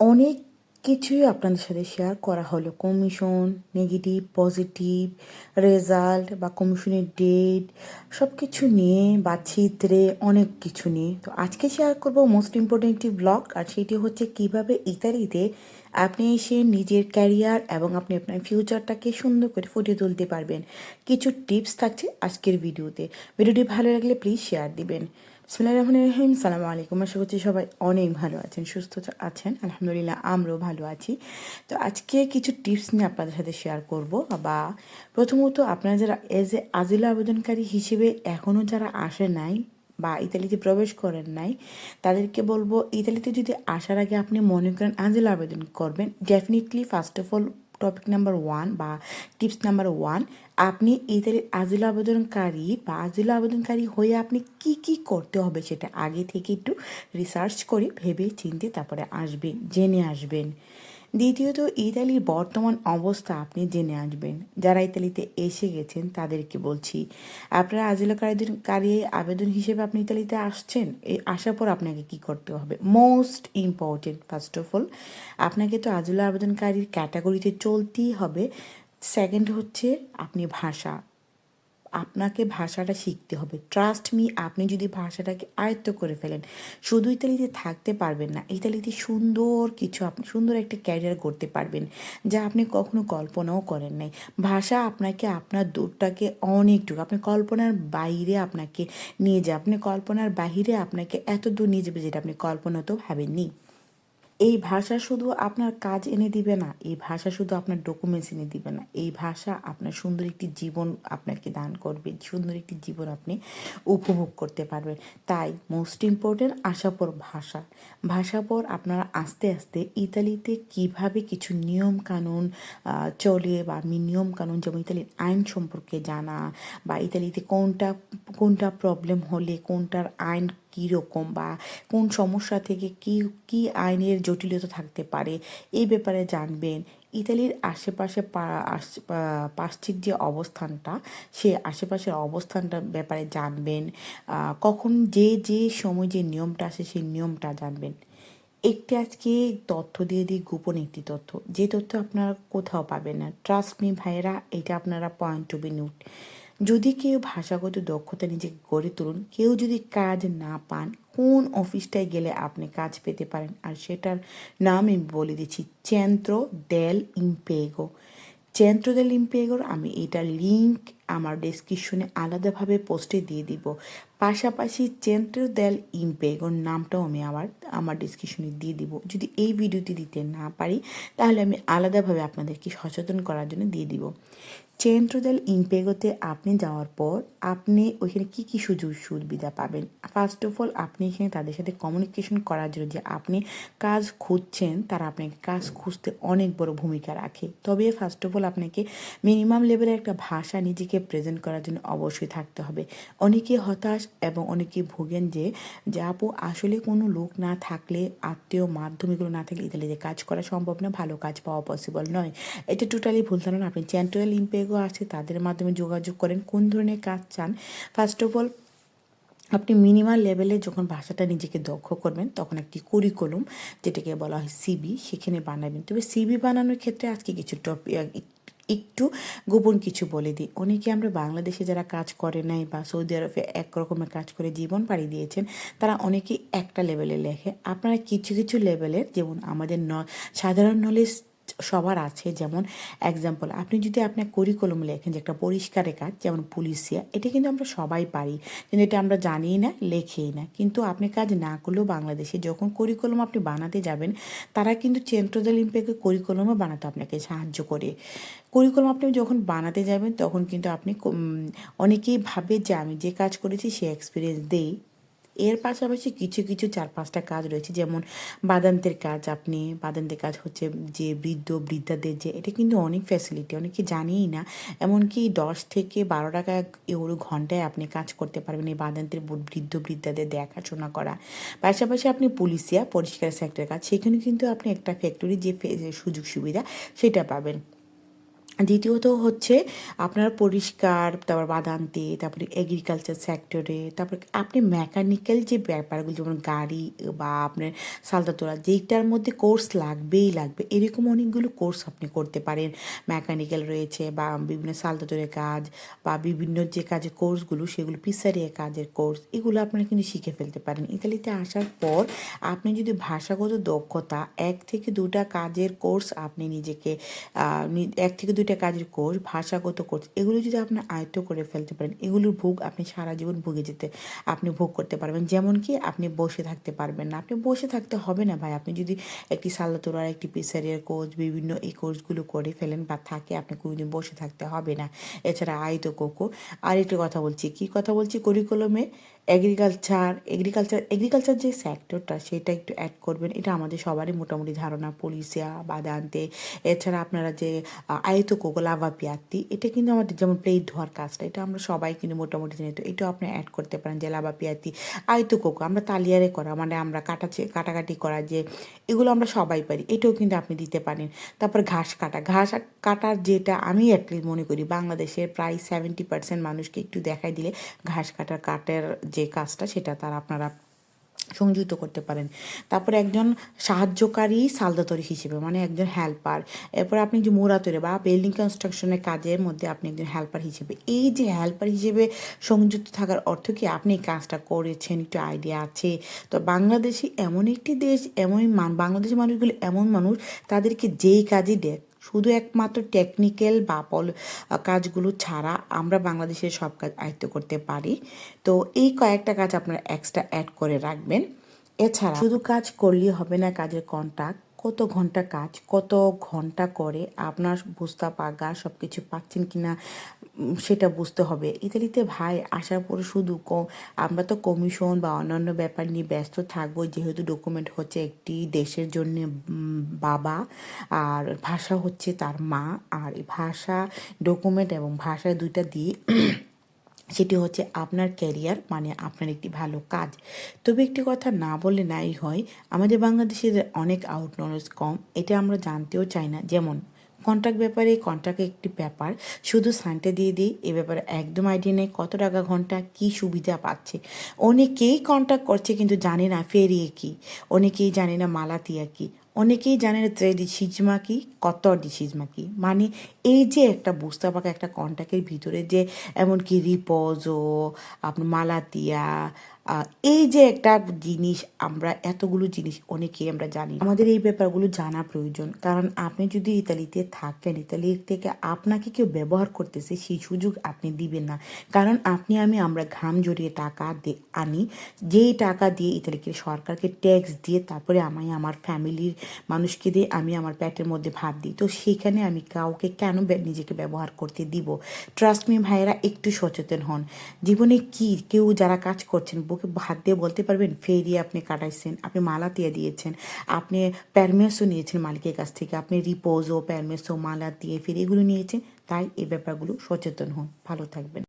অনেক কিছুই আপনাদের সাথে শেয়ার করা হলো। কমিশন নেগেটিভ পজিটিভ রেজাল্ট বা কমিশনের ডেট সব কিছু নিয়ে বা চিত্রে অনেক কিছু নিয়ে। তো আজকে শেয়ার করব মোস্ট ইম্পর্টেন্ট একটি ব্লগ আর সেটি হচ্ছে কীভাবে ইতালিতে আপনি এসে নিজের ক্যারিয়ার এবং আপনি আপনার ফিউচারটাকে সুন্দর করে ফুটিয়ে তুলতে পারবেন। কিছু টিপস থাকছে আজকের ভিডিওতে ভিডিওটি ভালো লাগলে প্লিজ শেয়ার দিবেন। বিসমিল্লাহ রহমান রহিম। সালাম আলাইকুম। আশা করছি সবাই অনেক ভালো আছেন, সুস্থ আছেন। আলহামদুলিল্লাহ, আমরাও ভালো আছি। তো আজকে কিছু টিপস নিয়ে আপনাদের সাথে শেয়ার করব। বা প্রথমত আপনারা যারা এজ এ আজিল আবেদনকারী হিসেবে এখনও যারা আসে নাই বা ইতালিতে প্রবেশ করেন নাই, তাদেরকে বলব, ইতালিতে যদি আসার আগে আপনি মনে করেন আজিল আবেদন করবেন definitely first of all topic number one বা টিপস নাম্বার ওয়ান আপনি এদের আজিল আবেদনকারী বা আজিল আবেদনকারী হয়ে আপনি কি কি করতে হবে সেটা আগে থেকে একটু রিসার্চ করে ভেবে চিনতে তারপরে আসবেন, জেনে আসবেন। দ্বিতীয়ত, ইতালির বর্তমান অবস্থা আপনি জেনে আসবেন। যারা ইতালিতে এসে গেছেন, তাদেরকে বলছি, আপনারা আজিলকারীদের কারি আবেদন হিসেবে আপনি ইতালিতে আসছেন? এই আসার পর আপনাকে কি করতে হবে? Most important first of all আপনাকে তো আজিলা আবেদনকারীর ক্যাটাগরিতে চলতেই হবে। সেকেন্ড হচ্ছে, আপনি ভাষা। আপনাকে ভাষাটা শিখতে হবে। ট্রাস্ট মি আপনি যদি ভাষাটাকে আয়ত্ত করে ফেলেন, শুধু ইতালিতে থাকতে পারবেন না, ইতালিতে সুন্দর কিছু আপনি, সুন্দর একটা ক্যারিয়ার করতে পারবেন, যা আপনি কখনো কল্পনাও করেন নাই। ভাষা আপনাকে, আপনার দূরটাকে অনেকটুকু আপনি কল্পনার বাইরে আপনাকে নিয়ে যায় আপনি কল্পনার বাহিরে আপনাকে এত দূর নিয়ে যাবে যেটা আপনি কল্পনাতেও ভাবেননি। এই ভাষা শুধু আপনার কাজ এনে দিবে না, এই ভাষা শুধু আপনার ডকুমেন্টস এনে দিবে না, এই ভাষা আপনার সুন্দর একটি জীবন আপনাকে দান করবে, সুন্দর একটি জীবন আপনি উপভোগ করতে পারবেন। তাই মোস্ট ইম্পর্টেন্ট আশা পর ভাষা ভাষা পর আপনারা আস্তে আস্তে ইতালিতে কীভাবে কিছু নিয়ম কানুন চলে বা নিয়ম কানুন যেমন ইতালির আইন সম্পর্কে জানা বা ইতালিতে কোনটা কোনটা প্রবলেম হলে কোনটার আইন কীরকম বা কোন সমস্যা থেকে কী কী আইনের জটিলতা থাকতে পারে এই ব্যাপারে জানবেন। ইতালির আশেপাশে পাশ্চিক যে অবস্থানটা, সে আশেপাশের অবস্থানটার ব্যাপারে জানবেন। কখন যে যে সময় যে নিয়মটা আসে, সেই নিয়মটা জানবেন। একটি আজকে তথ্য দিয়ে দিই, গোপন একটি তথ্য। যে তথ্য আপনারা কোথাও পাবেন না ট্রাস্ট মি ভাইয়েরা, এটা আপনারা পয়েন্ট টু বি নোট যদি কেউ ভাষাগত দক্ষতা নিজেকে গড়ে তুলুন, কেউ যদি কাজ না পান, কোন অফিসটায় গেলে আপনি কাজ পেতে পারেন? আর সেটার নাম আমি বলে দিচ্ছি চেন্ত্র দেল ইম্পেগো চেন্ত্র দেল ইম্পেগোর আমি এটার লিঙ্ক আমার ডেসক্রিপশনে আলাদাভাবে পোস্টে দিয়ে দিব। পাশাপাশি চেন্ট্র দেল ইম্পেগোর নামটাও আমি আবার আমার ডিসক্রিপশনে দিয়ে দিব। যদি এই ভিডিওটি দিতে না পারি, তাহলে আমি আলাদাভাবে আপনাদেরকে সচেতন করার জন্য দিয়ে দিব। চেন্ট্রোদেল ইম্পেগোতে আপনি যাওয়ার পর আপনি ওইখানে কী কী সুযোগ সুবিধা পাবেন? ফার্স্ট অফ অল আপনি এখানে তাদের সাথে কমিউনিকেশন করার জন্য যে আপনি কাজ খুঁজছেন, তারা আপনাকে কাজ খুঁজতে অনেক বড় ভূমিকা রাখে। তবে ফার্স্ট অফ অল আপনাকে মিনিমাম লেভেলের একটা ভাষা নিজেকে প্রেজেন্ট করার জন্য অবশ্যই থাকতে হবে। অনেকে হতাশ এবং অনেকে ভোগেন যে আপু আসলে কোনো লোক না থাকলে, আত্মীয় মাধ্যমিকগুলো না থাকলে ইতালিতে কাজ করা সম্ভব না, ভালো কাজ পাওয়া পসিবল নয়। এটা টোটালি ভুল ধারণা। আপনি চ্যান্ট্রাল ইম্পেগো আছে, তাদের মাধ্যমে যোগাযোগ করেন, কোন ধরনের কাজ চান? ফার্স্ট অফ অল আপনি মিনিমাল লেভেলে যখন ভাষাটা নিজেকে দক্ষ করবেন, তখন একটি কুরিকুলুম যেটাকে বলা হয় সিবি সেখানে বানাবেন। তবে সিবি বানানোর ক্ষেত্রে আজকে কিছু টপিক একটু গোপন কিছু বলে দিই। অনেকে আমরা বাংলাদেশে যারা কাজ করে নাই বা সৌদি আরবে একরকমের কাজ করে জীবন পাড়ি দিয়েছেন, তারা অনেকেই একটা লেভেলে লেখে। আপনারা কিছু কিছু লেভেলের যেমন আমাদের ন সাধারণ নলেজ সবার আছে। যেমন এক্সাম্পল আপনি যদি আপনার করিকুলম লেখেন যে একটা পরিষ্কারের কাজ, যেমন পুলিশিয়া এটা কিন্তু আমরা সবাই পারি। কিন্তু এটা আমরা জানিই না, লেখেই না। কিন্তু আপনি কাজ না করলেও বাংলাদেশে যখন করিকুলম আপনি বানাতে যাবেন, তারা কিন্তু চেন্ট্রোজাল ইম্পেকে করিকুলমও বানাতে আপনাকে সাহায্য করে। করিকুলম আপনি যখন বানাতে যাবেন, তখন কিন্তু আপনি অনেকেই ভাবে যে আমি যে কাজ করেছি সে এক্সপিরিয়েন্স দেই। এর পাশাপাশি কিছু কিছু চার, পাঁচটা কাজ রয়েছে। যেমন বাদান্তের কাজ আপনি বাদান্তের কাজ হচ্ছে যে বৃদ্ধ, বৃদ্ধাদের যে, এটা কিন্তু অনেক ফ্যাসিলিটি অনেকে জানিই না। এমনকি দশ থেকে বারো টাকা ইউরো ঘন্টায় আপনি কাজ করতে পারবেন এই বাদান্তের বৃদ্ধ, বৃদ্ধাদের দেখাশোনা করা। পাশাপাশি আপনি পুলিশিয়া, পরিষ্কার সেক্টরের কাজ, সেখানে কিন্তু আপনি একটা ফ্যাক্টরি যে সুযোগ সুবিধা সেটা পাবেন। দ্বিতীয়ত হচ্ছে আপনার পরিষ্কার, তারপর বাদান্তে, তারপরে এগ্রিকালচার সেক্টরে তারপরে আপনি মেকানিক্যাল যে ব্যাপারগুলো, যেমন গাড়ি বা আপনার সালদা তোলা, যেইটার মধ্যে কোর্স লাগবেই লাগবে, এরকম অনেকগুলো কোর্স আপনি করতে পারেন। মেকানিক্যাল রয়েছে বা বিভিন্ন সালদা তোলের কাজ বা বিভিন্ন যে কাজের কোর্সগুলো সেগুলো পিসারিয়া কাজের কোর্স এগুলো আপনারা কিন্তু শিখে ফেলতে পারেন। ইতালিতে আসার পর আপনি যদি ভাষাগত দক্ষতা, এক থেকে দুটা কাজের কোর্স আপনি নিজেকে এক থেকে দুইটা কাজের কোর্স, ভাষাগত কোর্স, এগুলো যদি আপনি আয়ত্ত করে ফেলতে পারেন, এগুলোর ভোগ আপনি সারা জীবন ভুগে যেতে, আপনি ভোগ করতে পারবেন। যেমন কি, আপনি বসে থাকতে পারবেন না। আপনি বসে থাকতে হবে না ভাই। আপনি যদি একটি সালাতোরার একটি পিসারের কোর্স, বিভিন্ন এই কোর্সগুলো করে ফেলেন বা থাকে, আপনি কোনোদিন বসে থাকতে হবে না। এছাড়া আয়ত কোকো আর একটু কথা বলছি। কি কথা বলছি? করিকুলামে এগ্রিকালচার এগ্রিকালচার এগ্রিকালচার যে সেক্টরটা সেটা একটু অ্যাড করবেন, এটা আমাদের সবারই মোটামুটি ধারণা। পুলিশিয়া বাদান্তে, এছাড়া আপনারা যে আয়ত কোকো লাভা পিয়াত্তি এটা কিন্তু আমাদের যেমন প্লেট ধোয়ার কাজটা, এটা আমরা সবাই কিন্তু মোটামুটি জানি তো, এটাও আপনি অ্যাড করতে পারেন যে লাভা পিয়াত্তি আয়তো কোকো, আমরা তালিয়ারে করা মানে আমরা কাটা কাটাকাটি করা যে, এগুলো আমরা সবাই পারি, এটাও কিন্তু আপনি দিতে পারেন। তারপর ঘাস কাটা, ঘাস কাটার যেটা আমি অ্যাটলিস্ট মনে করি, বাংলাদেশের প্রায় সেভেন্টি পার্সেন্ট মানুষকে একটু দেখাই দিলে, ঘাস কাটার, কাটের যে কাজটা সেটা তার আপনারা সংযুক্ত করতে পারেন। তারপরে একজন সাহায্যকারী সালদাতরি হিসেবে মানে একজন হেল্পার এরপর আপনি যে মোড়া তৈরি বা বিল্ডিং কনস্ট্রাকশনের কাজের মধ্যে আপনি একজন হেল্পার হিসেবে, এই যে হেল্পার হিসেবে সংযুক্ত থাকার অর্থ কি? আপনি এই কাজটা করেছেন, একটু আইডিয়া আছে। তো বাংলাদেশি এমন একটি দেশ, এমন মান, বাংলাদেশের মানুষগুলো এমন মানুষ, তাদেরকে যেই কাজই শুধু একমাত্র টেকনিক্যাল বা পল কাজগুলো ছাড়া আমরা বাংলাদেশের সব কাজ আয়ত্ত করতে পারি। তো এই কয়েকটা কাজ আপনারা এক্সট্রা অ্যাড করে রাখবেন। এছাড়া শুধু কাজ করলেই হবে না, কাজের কন্ট্যাক্ট কত ঘণ্টা কাজ, কত ঘণ্টা করে আপনার বুঝতে পাগা সব কিছু পাচ্ছেন কি না সেটা বুঝতে হবে। ইতালিতে ভাই আসার পরে শুধু আমরা তো কমিশন বা অন্যান্য ব্যাপার নিয়ে ব্যস্ত থাকব, যেহেতু ডকুমেন্ট হচ্ছে একটি দেশের জন্য বাবা, আর ভাষা হচ্ছে তার মা, আর ভাষা ডকুমেন্ট এবং ভাষা দুইটা দিয়ে সেটি হচ্ছে আপনার ক্যারিয়ার মানে আপনার একটি ভালো কাজ। তবে একটি কথা না বললে নাই হয়, আমাদের বাংলাদেশের অনেক আউট নলেজ কম, এটা আমরা জানতেও চাই না। যেমন কন্ট্রাক্ট ব্যাপারে কন্ট্রাক্ট একটি ব্যাপার, শুধু সাইনটা দিয়ে দিই, এ ব্যাপারে একদম আইডিয়া নেই, কত টাকা ঘণ্টা, কি সুবিধা পাচ্ছে। অনেকেই কন্ট্রাক্ট করছে কিন্তু জানে না ফেরিয়ে কি, অনেকেই জানে না মালাতিয়া কি। অনেকেই জানে ত্রেডিসিজমা ত্রেডি সিজমা কি কত ডিসিজমা কি। মানে এই যে একটা বুঝতে পাকা একটা কন্ট্যাক্টের ভিতরে যে এমনকি রিপোজো, আপনার মালাতিয়া এই যে একটা জিনিস আমরা, এতগুলো জিনিস অনেকেই আমরা জানি। আমাদের এই ব্যাপারগুলো জানা প্রয়োজন। কারণ আপনি যদি ইতালিতে থাকেন, ইতালি থেকে আপনাকে কেউ ব্যবহার করতেছে, সেই সুযোগ আপনি দিবেন না। কারণ আপনি, আমি, আমরা ঘাম জড়িয়ে টাকা আনি, যেই টাকা দিয়ে ইতালিকে সরকারকে ট্যাক্স দিয়ে তারপরে আমি আমার ফ্যামিলির মানুষকে দিয়ে আমি আমার পেটের মধ্যে ভাত দিই। তো সেখানে আমি কাউকে কেন নিজেকে ব্যবহার করতে দিব? ট্রাস্ট মি ভাইয়েরা, একটু সচেতন হন। জীবনে কি, কেউ যারা কাজ করছেন বুকে হাত দিয়ে বলতে পারবেন ফেরিয়ে আপনি কাটাইছেন, আপনি মালা দিয়ে দিয়েছেন, আপনি প্যারমেসও নিয়েছেন মালিকের কাছ থেকে, আপনি রিপোজও প্যারমেসও মালা দিয়ে ফের এগুলো নিয়েছেন। তাই এই ব্যাপারগুলো সচেতন হন। ভালো থাকবেন।